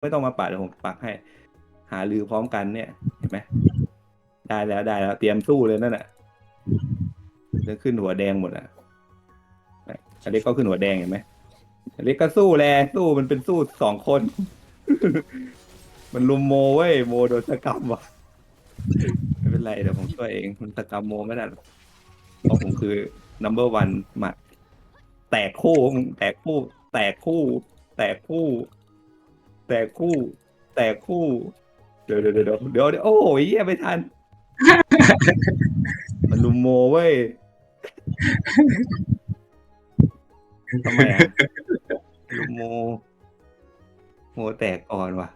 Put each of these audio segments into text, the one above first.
ไม่ต้องมาปัดเดี๋ยวผมปักให้ หาลือพร้อมกันเนี่ยเห็นไหมได้แล้วได้แล้ว เตรียมสู้เลยนั่นแหละจะขึ้นหัวแดงหมดอะอเล็กก็ขึ้นหัวแดงเห็นไหมอเล็กก็สู้แลสู้มันเป็นสู้สองคน มันลุมโมเว้ยโมโดนสกรรมว่ะไม่เป็นไรเดี๋ยวผมช่วยเองมันสกรรมโมไม่ได้หรอกเพราะผมคือ number one หมัดแตกคู่แตกคู่ แตกคู่ แตกคู่ แตกคู่แตกคู่เดี๋ยวเดี๋ยวเดี๋ยวเดี๋ยวเดี๋ยวเดี๋ยวโอ้ยเหี้ยไม่ทัน มันลุมโมเว้ยทำไมอะลุมโม โมแตกอ่อนว่ะ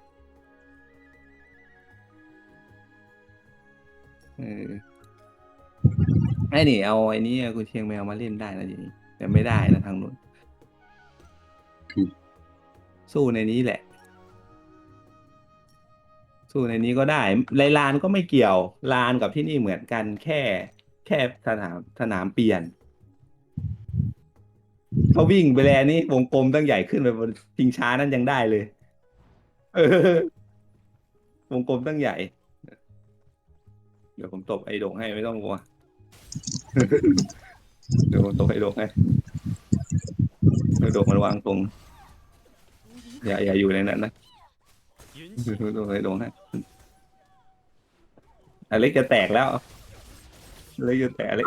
เออไอ้นี่เอาไอ้นี้คุณเชียงแมวมาเล่นได้นะทีนี้แต่ไม่ได้นะทางนู้นอืมสู้ในนี้แหละ สู้ในนี้ก็ได้ไรลานก็ไม่เกี่ยวลานกับที่นี่เหมือนกันแค่ แค่สนามสนามเปลี่ยนเขาวิ่งไปแล้วนี่วงกลมตั้งใหญ่ขึ้นไปบนชิงช้านั้นยังได้เลย เออ วงกลมตั้งใหญ่ เดี๋ยวผมตบไอ้โด่งให้ไม่ต้องกลัวเดี๋ยวผมตบไอ้โด่งให้ไอ้โด่งมันวางตรง อย่าอย่าอยู่ในนั้นนะ ดู许ดูไอ้โด่งให้อเล็กจะแตกแล้วอเล็กจะแตกอเล็ก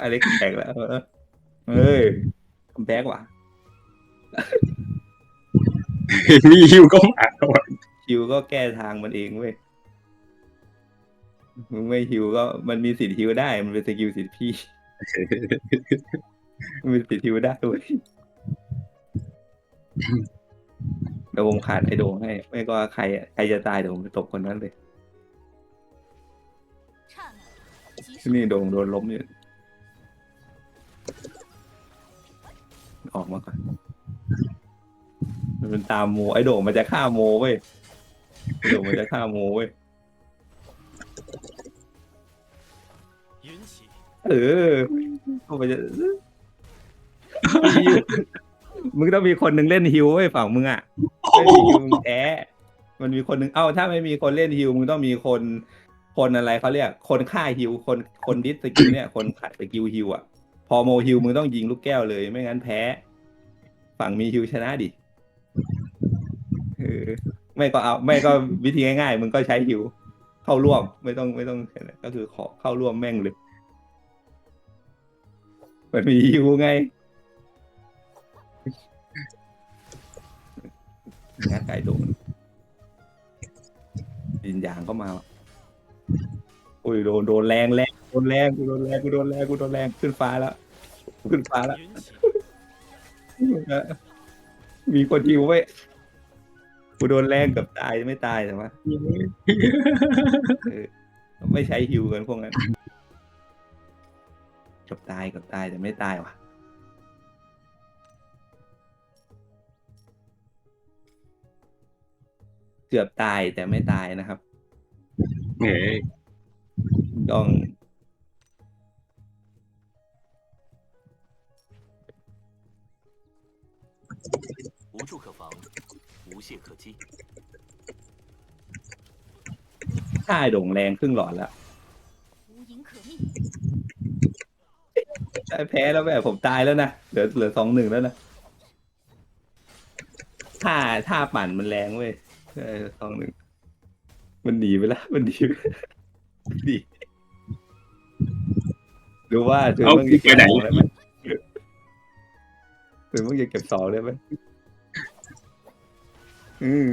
อเล็กแตกแล้วเออเอ้ยคัมแบ็กว่ะมีฮิวก็มาว่ะฮิวก็แก้ทางมันเองเว้ยมึงไม่ฮิวก็มันมีสิทธิ์ฮิวได้ มันเป็นสกิลสิทธิ์พี่มันมีสิทธิ์ฮิวได้เว้ย เดี๋วผมขาดไอโดงให้ ไม่ก็ใครใครจะตายเดี๋ยวผมไปตบคนนั้นเลย นี่โดงโดนล้มอยู่ออกมาก่อน มันเป็นตามโม ไอโดงมันจะฆ่าโมเว้ยโดงมันจะฆ่าโมเว้ย เออมันจะ มึงต้องมีคนหนึ่งเล่นฮิวไว้ยฝั่งมึงอะไม่มีฮิวมึงแพ้มันมีคนหนึ่งเอ้าถ้าไม่มีคนเล่นฮิวมึงต้องมีคนคนอะไรเขาเรียก คนฆ่าฮิวคนคนดิสสกิลเนี่ยคนขัดสกิลฮิวอะ พอโมฮิวมึงต้องยิงลูกแก้วเลย ไม่งั้นแพ้ ฝั่งมีฮิวชนะดิเออไม่ก็เอาไม่ก็วิธีง่ายๆมึงก็ใช้ฮิวเข้าร่วมไม่ต้องไม่ต้องก็คือขอเข้าร่วมแม่งเลยมันมีฮิวไง งัดไก่โดนดินยางเข้ามาว่ะโอ้ยโดนโดนแรงแรงโดนแรงกูโดนแรงกูโดนแรงกูโดนแรงขึ้นฟ้าแล้วขึ้นฟ้าแล้วมีคนฮิวไว้กูโดนแรงเกับตายไม่ตายแต่ว่าไม่ใช้ฮิวกันพวกนั้นเกับตายเกับตายแต่ไม่ตายว่ะ กือบตายแต่ไม่ตายนะครับ เอ้ย ต้อง 无处可防，无懈可击。 ค่ายโด่งแรงครึ่งหลอดแล้ว 无影可觅。 แพ้แล้วแบบผมตายแล้วนะ เหลือเหลือสองหนึ่งแล้วนะท่าท่าปั่นมันแรงเว้ย ใช่ซองหนึ่งมันหนีไปแล้วมันหนีไปดีดูว่าจุนเพิ่งจะเก็บสองได้ไหมจุนเพิ่งจะเก็บสองได้ไหมอืม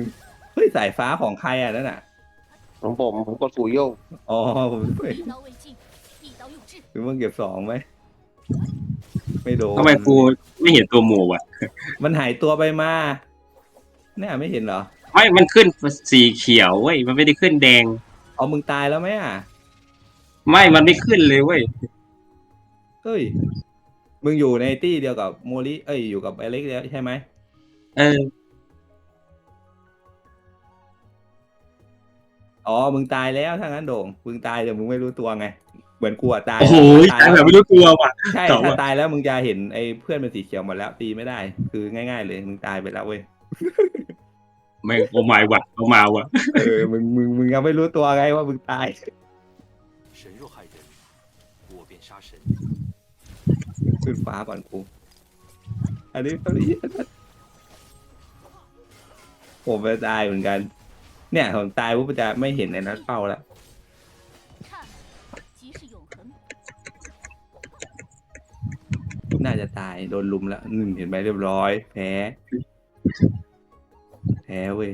เฮ้ยสายฟ้าของใครอะนั่นน่ะของผมผมก็สูโยกอ๋อผมด้มั่งเก็บสองไหมไม่โดนทำไมกูไม่เห็นตัวหมูอะ มันหายตัวไปมาเนี่ยไม่เห็นเหรอ ไม่มันขึ้นสีเขียวเว้ย มันไม่ได้ขึ้นแดง เอามึงตายแล้วไหมอะ ไม่ มันไม่ขึ้นเลยเว้ย เฮ้ย มึงอยู่ในตี้เดียวกับโมลิ เอ้ย อยู่กับไอเล็กแล้วใช่ไหม เออ อ๋อ มึงตายแล้วถ้างั้นโด่ง มึงตายแต่มึงไม่รู้ตัวไง เหมือนกูอะตายโอ้โหตายตายแบแล้บวไม่รู้ตัวว่ะ ใช่เก่าอะถ้าตายแล้วมึงจะเห็นไอ้เพื่อนเป็นสีเขียวหมดแล้วตีไม่ได้ คือง่าย ๆ เลย มึงตายไปแล้วเว้ย แม่งโอมายว่ะเอามาว่ะ เออมึงมึงมึงยังไม่รู้ตัวไงว่ามึงตาย 神若害人，我便杀神。 ขึ้นฟ้าก่อนกูอันนี้ตอนนี้ผมจะตายเหมือนกัน เนี่ยผมตายปุ๊บมันจะไม่เห็นในนั้นเป้าแล้ว 看，即是永恒。 น่าจะตายโดนลุมแล้วหนึ่งเห็นไหมเรียบร้อย แพ้ แ พ้เว้ย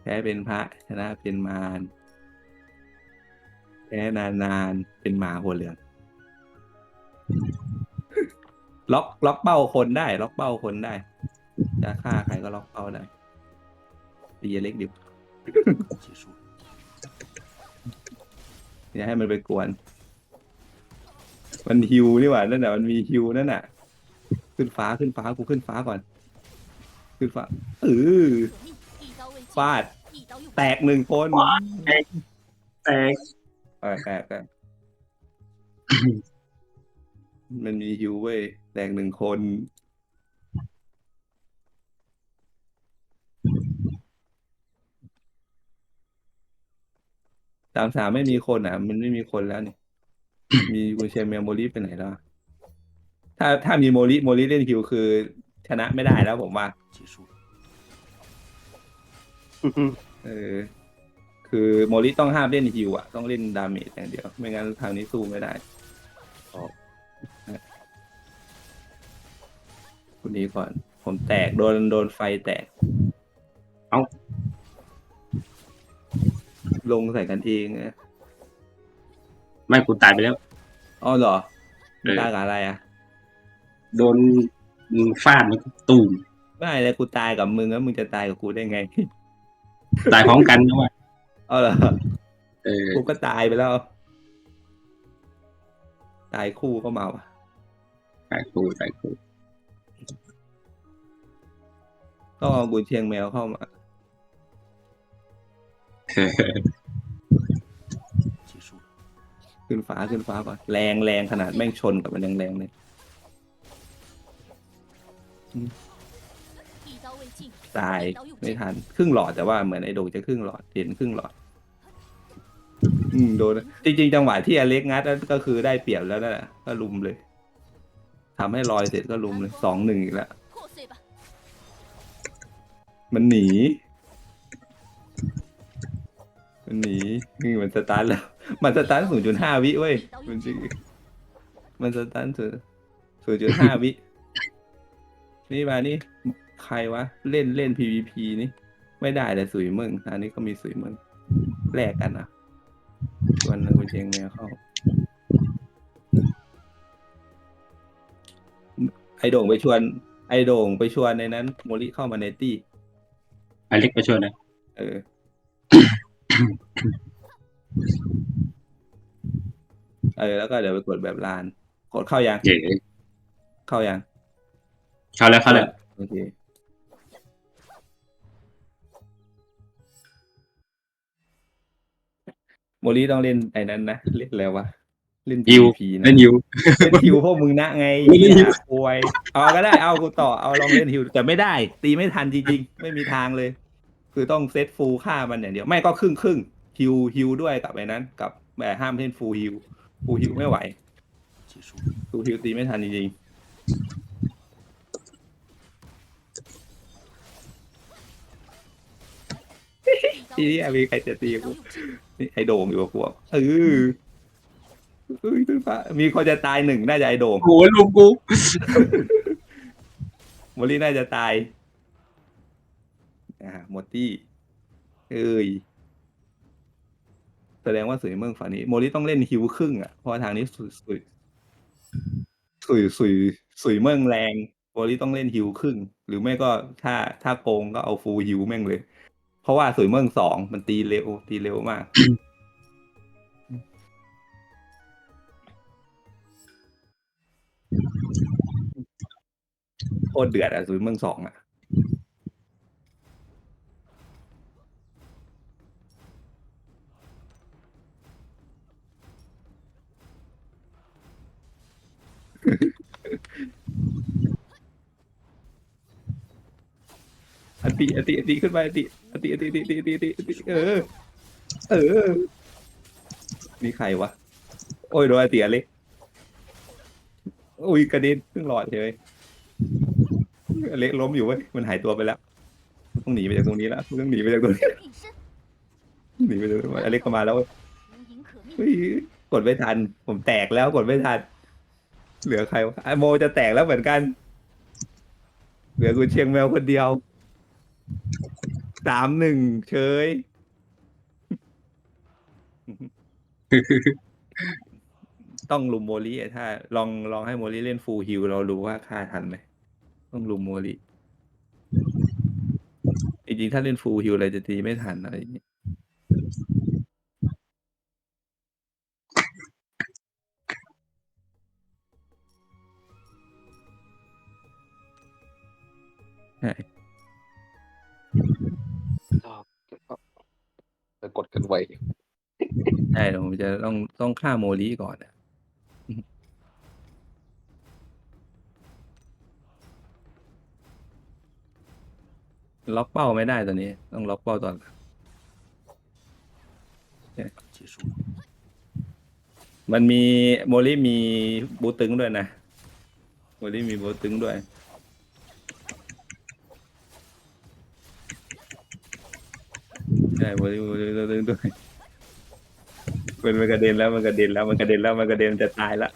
แพ้เป็นพระชนะเป็นมารแพ้นานๆานเป็นหมาหัวเหลืองล็อกล็อกเป้าคนได้ ล็อกเป้าคนได้ จะฆ่าใครก็ล็อกเป้าได้ตีเล็กดิบอย่าให้มันไปกวน มันฮิวนี่หว่านั่นแหะมันมีฮิวนั่นน่ะ ขึ้นฟ้าขึ้นฟ้ากูขึ้นฟ้าก่อน คือฟาเออฟาด แตกหนึ่งคนแตกแตกแตกแตกมันมีฮิวเว้ยแตกหนึ่งคน สามสามไม่มีคนอะ มันไม่มีคนแล้วนี่ มีกุเชียนเมีโมลิไปไหนแล้ว ถ้าถ้ามีโมลิโมลิเล่นฮิวคือ ชนะไม่ได้แล้วผมว่า เออ คือโมลิต้องห้ามเล่นฮิวอะต้องเล่นดาเมจอย่างเดียว ไม่งั้นทางนี้สู้ไม่ได้คุณนี้ก่อน ผมแตกโดนโดนไฟแตก เอาลงใส่กันเองไม่คุณตายไปแล้วอ๋อเหรอเออตายกับอะไรอะโดน มึงฟาดมันก็ตูมไม่แล้วกูตายกับมึงแล้วมึงจะตายกับกูได้ไง ตายพร้อมกันนะวะเออเหรอกูก็ตายไปแล้ว ตายคู่ก็เมาตายคู่ตายคู่ต้องเอากุญเชียงแมวเข้ามาขึ้นฟ้าขึ้นฟ้าก่อนแรงแรงขนาดแม่งชนกับมันแรงแรงเลย ตาย 一刀用 ไม่ 尽。 ทัน ครึ่งหลอดแต่ว่าเหมือนไอ้โดงจะครึ่งหลอดเห็นครึ่งหลอด อืมโดน จริง ๆ จังหวะที่อเล็กงัดนั่นก็คือได้เปรียบแล้วนั่นแหละก็ลุมเลยทำให้ลอยเสร็จก็ลุมเลยสองหนึ่งอีกแล้ว 破碎吧， มันหนี มันหนีนี่มันสตาร์ทแล้ว มันสตาร์ทศูนย์จุดห้าวิเว้ย มันจริงมันสตาร์ทศูนย์ศูนย์จุดห้าวิ นี่มานี่ใครวะ เล่นเล่น PVP นี่ ไม่ได้แต่สุยเมึงอันนี้ก็มีสุยเมึงแลกกันนะชวนคุณเชียงแมวเข้า ไอโด่งไปชวน ไอโด่งไปชวนในนั้นโมลิเข้ามาในตี้อเล็กไปช่วยนะเออ เออ แล้วก็เดี๋ยวไปกดแบบลาน กดเข้ายัง เจ๋เข้ายัง เข้าแล้วเข้าแล้วโอเคโมลี่ต้องเล่นไอ้นั้นนะเล่นแล้ววะเล่นยิวพีนะเล่นยิวเล่นฮิวพวกมึงนะไงโวยเอาก็ได้เอากูต่อเอาลองเล่นฮิวแต่ไม่ได้ ตีไม่ทันจริงๆ ไม่มีทางเลย คือต้องเซตฟูลค่ามันอย่างเดียว ไม่ก็ครึ่งครึ่งฮิวฮิวด้วยกับไอ้นั้น กับแหมห้ามเล่นฟูลฮิวฟูลฮิวไม่ไหวฟูลฮิวตีไม่ทันจริงๆ ทีนี้มีใครจะตีกูนี่ไอโด่งอยู่กับกูเออเอ้ยขึ้นฟ้ามีคนจะตายหนึ่งน่าจะไอโด่งโอ้ยลุงกูมอลี่น่าจะตายอ่าหมดที่เอ้ยแสดงว่าสุยเมืองฝันนี้โมลี่ต้องเล่นฮิวครึ่งอะเพราะทางนี้สุยสุยสุยสุยสุยเมืองแรงโมลี่ต้องเล่นฮิวครึ่ง หรือไม่ก็ถ้าถ้าโกงก็เอาฟูลฮิวแม่งเลย ราะว่าสุยเมืองสองมันตีเร็วตีเร็วมาก โคตรเดือดอะสุยเมืองสองอะติอติอติขึ้นไปอติ อติอติอติอติอติอติอติเออ เออ มีใครวะ โอ้ยโดนอติอเล็กอุ้ยกระเด็นเพิ่งหลอดเลยอเล็กล้มอยู่เว้ยมันหายตัวไปแล้ว ต้องหนีไปจากตรงนี้แล้วต้องหนีไปจากตรงนี้ 隐身， หนีไปจากตรงนี้อเล็กก็มาแล้วเว้ย 无影可觅。 เฮ้ยกดไม่ทัน ผมแตกแล้วกดไม่ทัน เหลือใครวะไอโมจะแตกแล้วเหมือนกัน เหลือคุณเชียงแมวคนเดียว สามหนึ่งเฉย ต้องลุมโมลีอะถ้า ลองลองให้โมลีเล่นฟูลฮิลเรารู้ว่าฆ่าทันไหมต้องลุมโมลีจริงๆถ้าเล่นฟูลฮิลอะไรจะตีไม่ทันอะไรอย่างเงี้ยใช่ากฏกันไวใช่ผมจะต้องต้องฆ่าโมลีก่อนนะล็อกเป้าไม่ได้ตอนนี้ ต้องล็อกเป้าตอนมันมีโมลี่มีบูตึงด้วยนะโมลี่มีบูตึงด้วย มลิโมลิบูตึงด้วยมันมันกระเด็นแล้วมันกระเด็นแล้วมันกระเด็นแล้วมันกระเด็นจะตายละ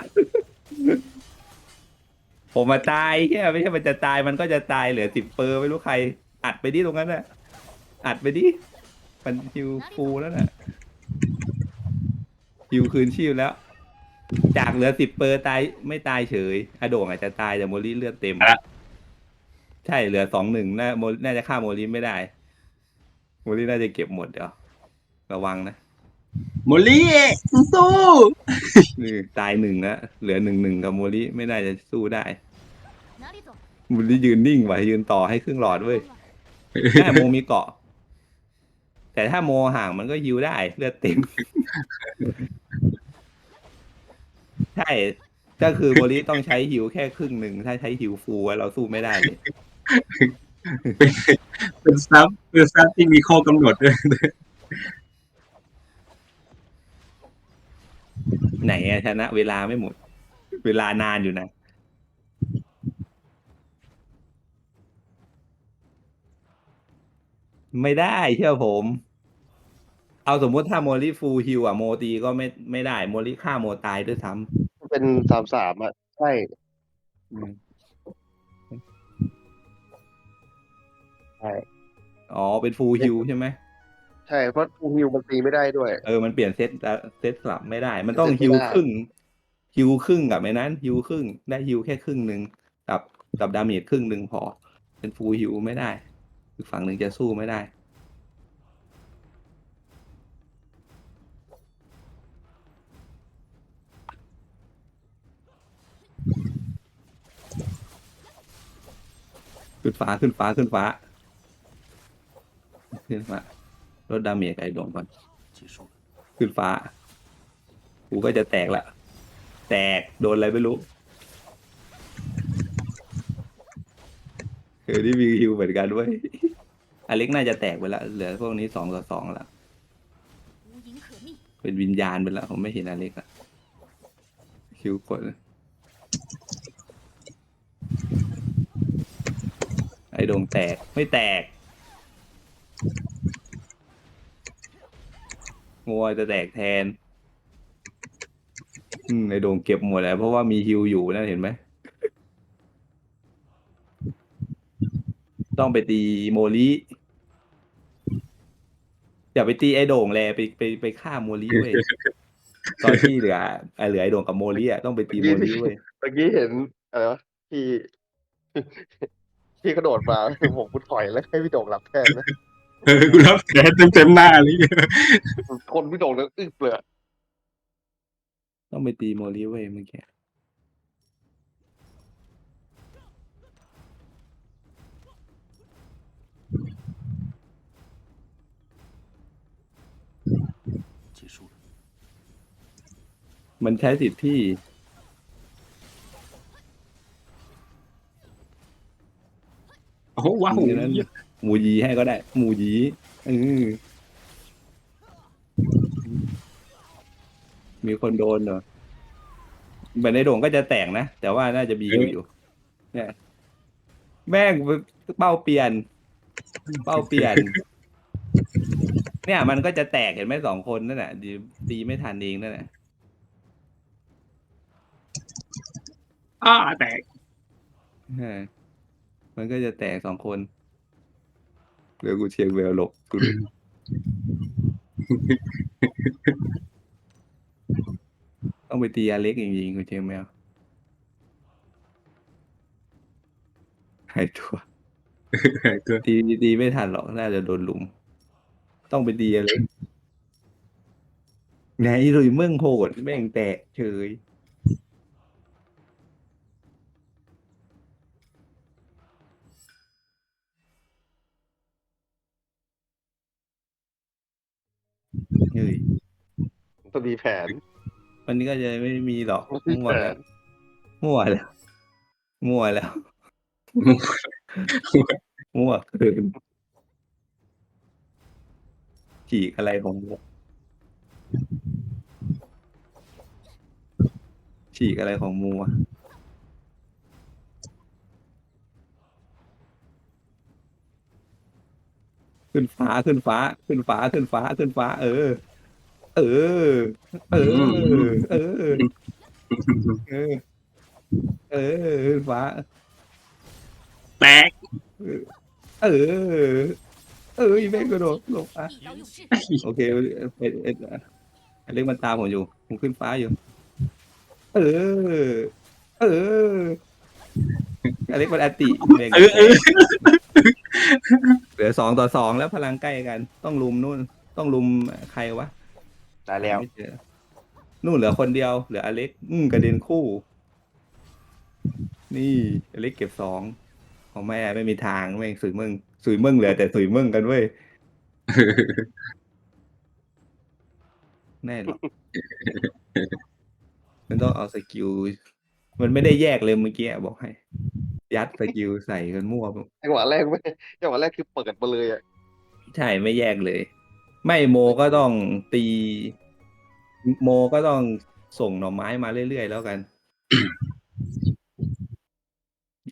ผมมาตายแค่ไม่ใช่มันจะตายมันก็จะตายเหลือสิบเปอร์ไม่รู้ใคร อัดไปดิตรงนั้นน่ะอัดไปดิมันฮิวฟูแล้วน่ะฮิวคืนชีพแล้ว จากเหลือสิบเปอร์ตายไม่ตายเฉยอะโด่งอาจจะตายแต่โมลิเลือดเต็มใช่เหลือสองหนึ่งน่าโมน่าจะฆ่าโมลิไม่ได้ โมลี่น่าจะเก็บหมดเดี๋ยว ระวังนะโมลี่สู้นี่ตายหนึ่งแล้วเหลือหนึ่งหนึ่งกับโมลี่ไม่น่าจะสู้ได้โมลี่ยืนนิ่งไว้ยืนต่อให้ครึ่งหลอดเว้ยแค่โมมีเกาะ แต่ถ้าโมห่างมันก็ยิวได้เลือดเต็มใช่ก็คือโมลี่ต้องใช้ฮิวแค่ครึ่งหนึ่งถ้าใช้ฮิวฟูเราสู้ไม่ได้ เป็นซับเป็นซับที่มีข้อกำหนดด้วยไหนอะชนะ เวลาไม่หมด เวลานานอยู่นะ ไม่ได้เชื่อผม เอาสมมติถ้าโมลิฟูลฮิวอะโมตีก็ไม่ไม่ได้ โมลิฆ่าโมตายด้วยซ้ำเป็นสามสามอะ ใช่อื ใช่ อ๋อ เป็นฟูลฮิวใช่ไหมใช่ เพราะฟูฮิวมันตีไม่ได้ด้วย เออ มันเปลี่ยนเซตเซตสลับไม่ได้ มันต้องเซตไม่ฮิวได้ครึ่งฮิวครึ่งกับไอ้นั้นฮิวครึ่ง ได้ฮิวแค่ครึ่งหนึ่งกับกับดาเมจครึ่งหนึ่งพอ เป็นฟูลฮิวไม่ได้อีกฝั่งหนึ่งจะสู้ไม่ได้ ขึ้นฟ้าขึ้นฟ้าขึ้นฟ้า ขึ้นฟ้าลดดาเมจไอ้ดงก่อนขึ้นฟ้า กูก็จะแตกละแตกโดนอะไรไม่รู้เฮ้ยนี่มีฮิวเหมือนกันด้วยอลิกน่าจะแตกไปแล้วเหลือพวกนี้สองต่อสองแล้วเป็นวิญญาณไปแล้วผมไม่เห็นอเล็กอะคิวกดไอ้ดงแตกไม่แตก งัวจะแตกแทน อืมไอ้โดงเก็บหมดแล้ว เพราะว่ามีฮิวอยู่นั่นเห็นไหม ต้องไปตีโมลิอย่าไปตีไอ้โด่งแลไปไปไปฆ่าโมลิเว้ยตอนที่เหลือไอ้เหลือไอ้โด่งกับโมลิอะต้องไปตีโมลิเว้ยเมื่อกี้เห็นอะไรวะที่ที่กระโดดมาผมกูถอยแล้วให้พี่โด่งรับแทนนะ เออกูรับแผลเต็มเต็มๆหน้าเลย คนพี่โด่งแล้วอึ้งเปลือก ต้องไปตีโมลิเว้ยเมื่อกี้ 结束了。 มันใช้สิทธิ์ที่ โอ้โหว้าว อย่างนั้น ห มูยีให้ก็ได้ หมูยีเออมีคนโดนเหรอเหมือนในโด่งก็จะแตกนะ แต่ว่าน่าจะมีอยู่อยู่ เนี่ย แม่งเป้าเปลี่ยน เป้าเปลี่ยน เนี่ย มันก็จะแตกเห็นไหมสองคนนั่นแหละดีตีไม่ทันเองนั่นแหละอ้าแตกใช่มันก็จะแตกสองคน เดี๋ยวกูเชียงเวลหลบกูดูต้องไปตีอาเล็กจริงๆกูเชียงแมวหายตัวตัวตีตีไม่ทันหรอกน่าจะโดนหลุม ต้องไปตีอาเล็กไงหลุยเมืองโหดแม่งแตกเฉย ต้องมีแผน วันนี้ก็จะไม่มีหรอกไม่มีมั่วแผแล้วนมั่วแล้วมั่วแล้วมั่วเกินฉีกอะไรของมัวฉีกอะไรของมัวขึ้นฟ้าขึ้นฟ้า ขึ้นฟ้าขึ้นฟ้าขึ้นฟ้า เออ เออ เออ เออ เออ เออฟ้าแบกเออ เออยแม่กระโดดลงอะโอเคเอ็ดเอ็ดเล็งมันตามผมอยู่ผมขึ้นฟ้าอยู่ เออ เอออเล็กมันอติเออเหลือสองต่อสองแล้วพลังใกล้กัน ต้องลุมนู่น ต้องลุมใครวะายแล้ว ไม่เจอนู่นเหลือคนเดียว เหลืออเล็ก อืมกระเด็นคู่ นี่อเล็กเก็บสองของแม่ไม่มีทางแม่งสุยมึงสุยมึงเหลือแต่สุยมึงกันเว้ยแน่หรอกมันต้องเอาสกิลมันไม่ได้แยกเลยเมื่อกี้อะบอกให้ ยัดสกิลใส่กันมั่วไปจังหวะแรกไม่จังหวะแรกคือเปิดมาเลยอะ ใช่ไม่แยกเลย ไม่โมก็ต้องตี โมก็ต้องส่งหน่อไม้มาเรื่อยๆแล้วกัน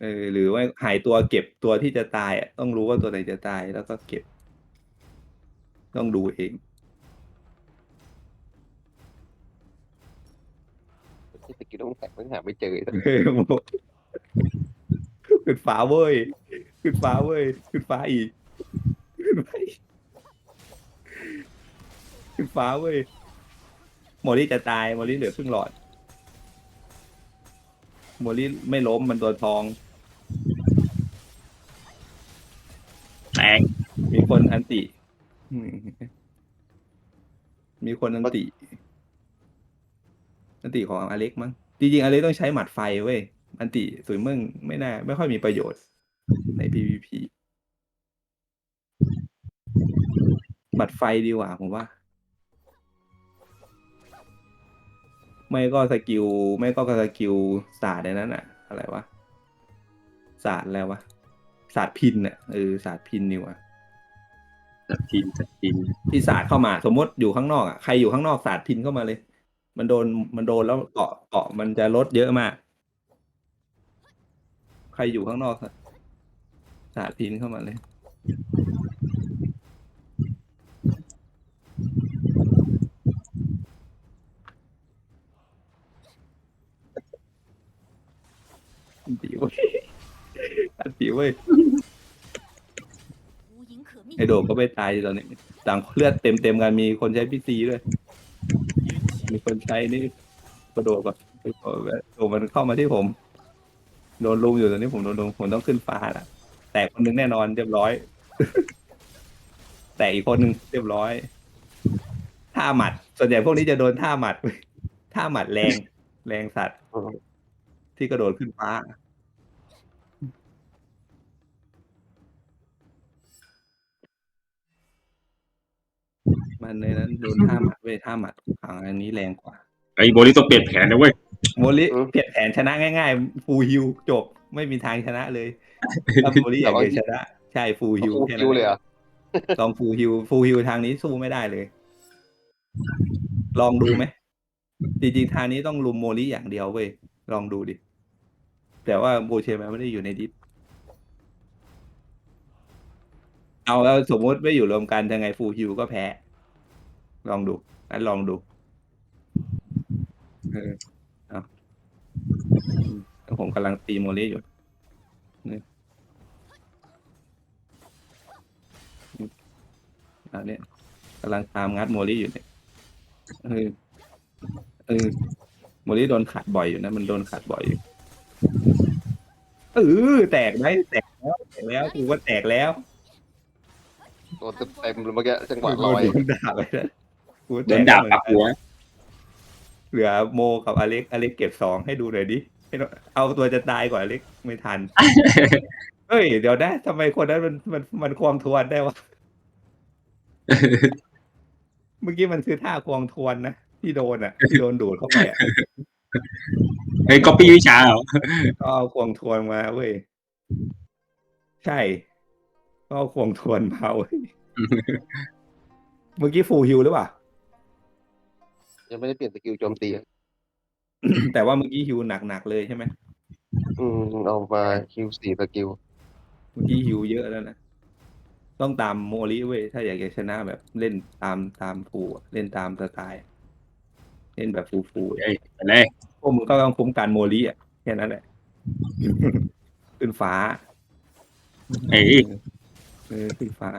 เออหรือว่าหายตัวเก็บตัวที่จะตายอะต้องรู้ว่าตัวไหนจะตายแล้วก็เก็บ ต้องดูเองที่สกิลต้องแตกต้องหาไม่เจอเฮ้ยโมขึ้นฟ้าเว้ยขึ้นฟ้าเว้ยขึ้นฟ้าอีกขึ้นฟ้าอีกขึ้นฟ้าเว้ย โมลี่จะตายโมลี่เหลือครึ่งหลอดโมลี่ไม่ล้มมันตัวทอง แตกมีคนอันติอืมมีคนอันติ อันติของอเล็กมั้ง จริงๆอเล็กต้องใช้หมัดไฟเว้ย อันติสุยมึงไม่น่า ไม่ค่อยมีประโยชน์ใน PVP หมัดไฟดีกว่าผมว่า ไม่ก็สกิลไม่ก็สกิลศาสตร์ในนั้นอะอะไรวะศาสตร์อะไรวะศาสตร์พินอะเออศาสตร์พินดีกว่าจัดทีมจัดทีมที่สาดเข้ามาสมมติอยู่ข้างนอกอะใครอยู่ข้างนอกสาดพินเข้ามาเลย มันโดนมันโดนแล้วเกาะเกาะมันจะลดเยอะมาก ใครอยู่ข้างนอกสาดพินเข้ามาเลย อันตีเว้ยอันตีเว้ย 无影可觅 ไอ。โดมก็ไม่ตายตอนนี้ ต่างเลือดเต็มเต็มๆกันมีคนใช้พีซีด้วย มีคนใช้นี่กระโดดก่อนไปก่อนแบบโดดมันเข้ามาที่ผม โดนลุมอยู่ตอนนี้ผมโดนลุมผมต้องขึ้นฟ้าละแต่คนหนึงแน่นอนเรียบร้อย แต่อีกคนหนึ่งเรียบร้อย ท่าหมัด ส่วนใหญ่พวกนี้จะโดนท่าหมัด ท่าหมัดแรง แรงสัตว์ ที่กระโดดขึ้นฟ้า มันในนั้นโดนท่าหมัดเว้ยท่าหมัดฝั่งอันนี้แรงกว่า ไอ้โบลิต้องเปลี่ยนแผนนะเว้ย โมลิเปลี่ยนแผนชนะง่ายๆ ฟูลฮิวจบไม่มีทางชนะเลยถ้าโมลิอยากจะชนะ ใช่ฟูลฮิวฟูลแค่คิวนั้นเลยเหรอลองฟูลฮิวฟูลฮิวทางนี้สู้ไม่ได้เลย ลองดูไหมจริงๆทางนี้ต้องลุมโมลิอย่างเดียวเว้ยลองดูดิ แต่ว่าโบเชมันไม่ได้อยู่ในดิสเอาแล้วสมมติไม่อยู่รวมกันยังไงฟูลฮิวก็แพ้ ลองดูงั้นลองดูเออเอาแล้วผมกำลังตีโมลิอยู่นี่อันเนี้ยกำลังตามงัดโมลิอยู่เนี่ยเออเออโมลิโดนขัดบ่อยอยู่นะ มันโดนขัดบ่อยอยู่ เออแตกไหมแตกแล้วแตกแล้วกูว่าแตกแล้วโดนเต็มๆเลยเมื่อกี้จังหวะลอยโดนด่าไปแล้วกูว่าโดแตนกดาบแล้วปักหัว เหลือโมกับอเล็กอเล็กเก็บสองให้ดูหน่อยดิให้น้องเอาตัวจะตายก่อนอเล็กไม่ทัน เฮ้ยเดี๋ยวนะทำไมคนนั้นมันมันมันควงทวนได้วะเมื่อกี้มันคือท่าควงทวนนะที่โดนอะที่โดนดูดเข้าไปอะ เฮ้ยก๊อปปี้วิชาเหรอก็เอาควงทวนมาเว้ย ใช่ ก็เอาควงทวนมาเว้ย เมื่อกี้ฟูลฮิลหรือเปล่า ยังไม่ได้เปลี่ยนสกิลโจมตีอะแต่ว่าเมื่อกี้ฮิวหนักๆเลยใช่ไหมอืมเอามาคิวสี่สกิล เมื่อกี้ฮิวเยอะแล้วนะ ต้องตามโมลิเว้ย ถ้าอยากจะชนะแบบเล่นตามตามฟูอะเล่นตามสไตล์เล่นแบบฟูฟูๆเฮ้ยไปเลยพวกมึงก็ต้องคุ้มกันโมลิอะแค่นั้นแหละ ขึ้นฟ้าเฮ้ยเออขึ้นฟ้า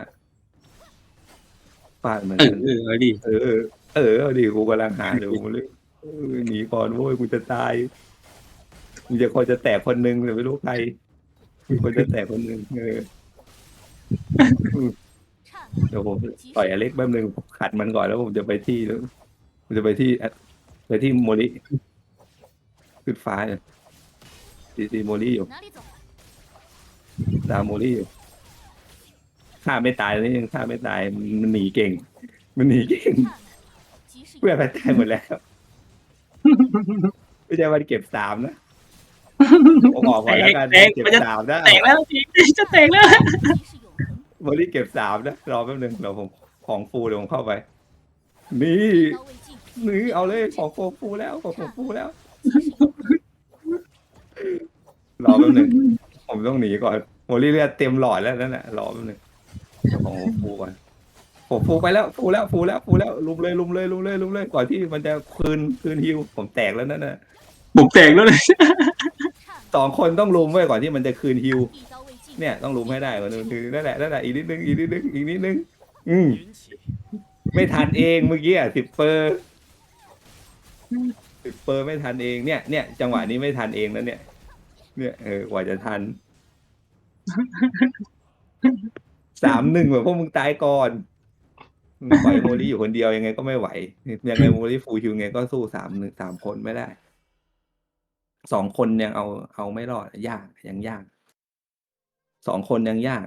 ฟาดเหมือนเอกันอเอาดิเออเออ เออเอาดิกูกำลังหาอยู่โมลิเออหนีก่อนโว้ยกูจะตายมึงจะคนจะแตกคนหนึ่งแต่ไม่รู้ใครมีคนจะแตกคนหนึ่งเออ刹เดี๋ยวผมต่อยอเล็กแป๊บนึงผมขัดมันก่อนแล้วผมจะไปที่แล้วผมจะไปที่อะ ไปที่โมลิขึ้นฟ้าเนี่ยตีตีโมลิอยู่ตามโมลิอยู่ฆ่าไม่ตายนี่ยังฆ่าไม่ตายมันหนีเก่ง มันหนีเก่งเพื่อนไปตายหมดแล้วไม่ใช่วันเก็บสามนะผมออกก่อนแล้วกันเก็บสามนะแตกแล้วจะแตกแล้วโมลิเก็บสามนะรอแป๊บนึงเดี๋ยวผมของฟูเดี๋ยวผมเข้าไปนี่ หรืเอาเลยของโคฟูแล้วของโคฟูแล้ว รอแป๊บนึงผมต้องหนีก่อนโมลี่เลือดเต็มหลอดแล้วนั่นแหละรอแป๊บนึงของโคฟูก่อนผมฟูไปแล้วฟูแล้วฟูแล้วฟูแล้วลุมเลยลุมเลยลุมเลยลุมเลยก่อนที่มันจะคืนคืนฮิวผมแตกแล้วนั่นน่ะผมแตกแล้วเลย สองคนต้องลุมไว้ก่อนที่มันจะคืนฮิว เนี่ยต้องลุมให้ได้ก่อนนึงนั่นแหละนั่นแหละอีกนิดนึงอีกนิดนึงอีกนิดนึง อืม ไม่ทันเองเมื่อกี้อะสิบเปอร์ เปิดไม่ทันเองเนี่ยเนี่ยจังหวะนี้ไม่ทันเองแล้วเนี่ย เนี่ยเออกว่าจะทันสามหนึ่งเหมือนพวกมึงตายก่อนปล่อยโมลี่อยู่คนเดียวยังไงก็ไม่ไหวยังไงโมลี่ฟูลคิวไงก็สู้สามหนึ่งสามคนไม่ได้สองคนยังเอาเอาไม่รอดยากยังยากสองคนยังยาก